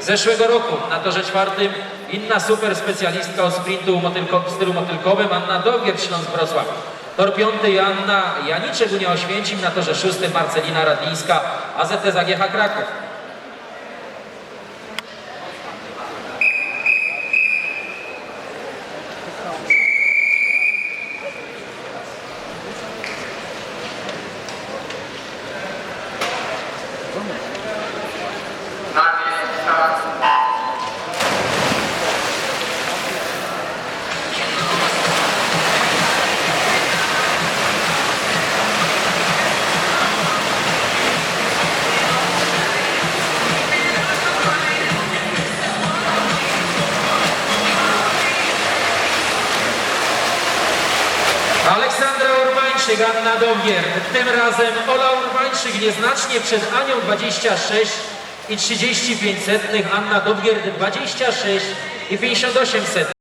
zeszłego roku na torze czwartym inna super specjalistka o sprintu motylko, w stylu motylkowym Anna Dogier Śląsk Wrocław. Tor piąty Joanna Janiczek Unia Oświęcim na torze szóstym Marcelina Radlińska AZS AGH Kraków. Aleksandra Urbańczyk, Anna Dogier. Tym razem Ola Urbańczyk nieznacznie przed Anią 26 i 35 setnych, Anna Dogier 26 i 58 setnych.